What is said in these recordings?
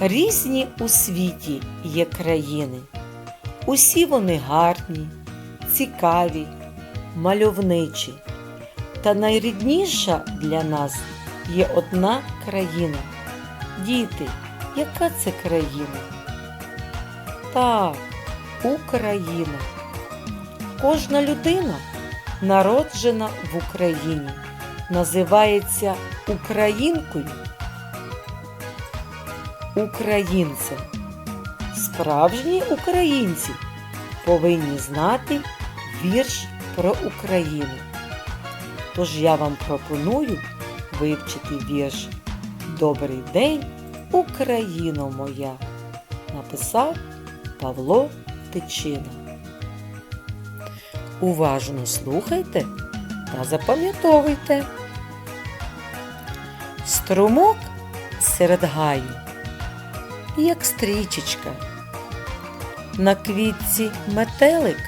Різні у світі є країни. Усі вони гарні, цікаві, мальовничі. Та найрідніша для нас є одна країна. Діти, яка це країна? Так, Україна. Кожна людина, народжена в Україні, називається українкою, українцем. Справжні українці повинні знати вірш про Україну. Тож я вам пропоную вивчити вірш Добрий день, Україно моя, написав Павло Тичина. Уважно слухайте та запам'ятовуйте. Струмок серед гаю, як стрічечка. На квітці метелик,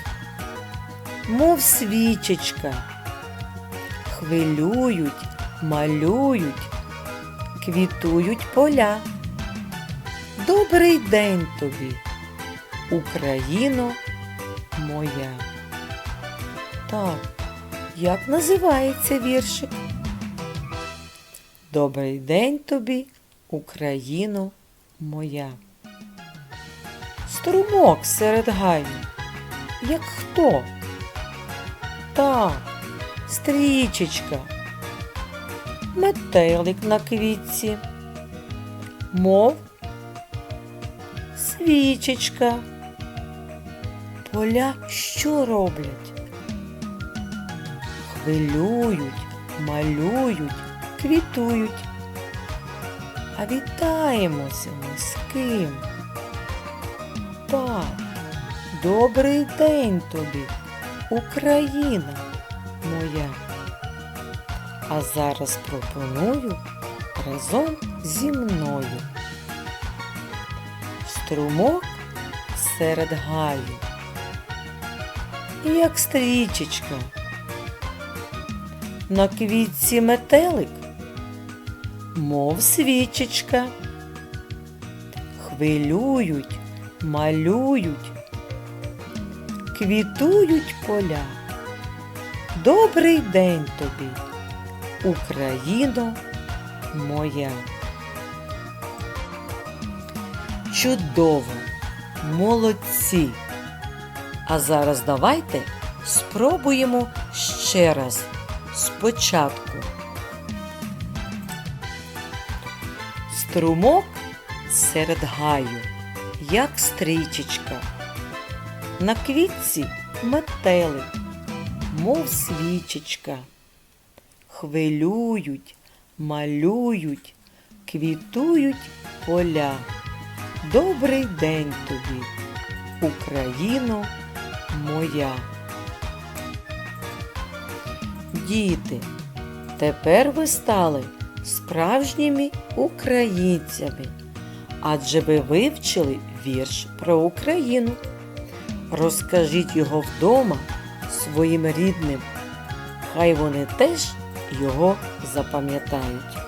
мов свічечка. Хвилюють, малюють, квітують поля. Добрий день тобі, Україно моя. Так, як називається віршик? Добрий день тобі, Україно моя. Струмок серед гаю. Як хто? Так, стрічечка. Метелик на квітці. Мов свічечка. Поля що роблять? Хвилюють, малюють, квітують. А вітаємося ми з ким? Так, добрий день тобі, Україна моя. А зараз пропоную разом зі мною. Струмок серед гаю, як стрічечка. На квітці метелик, мов свічечка. Хвилюють, малюють, квітують поля. Добрий день тобі, Україно моя. Чудово, молодці. А зараз давайте спробуємо ще раз спочатку. Струмок серед гаю, як стрічечка. На квітці метелик, мов свічечка. Хвилюють, малюють, квітують поля. Добрий день тобі, Україно моя. Діти, тепер ви стали справжніми українцями, адже ви вивчили вірш про Україну. Розкажіть його вдома своїм рідним, хай вони теж його запам'ятають.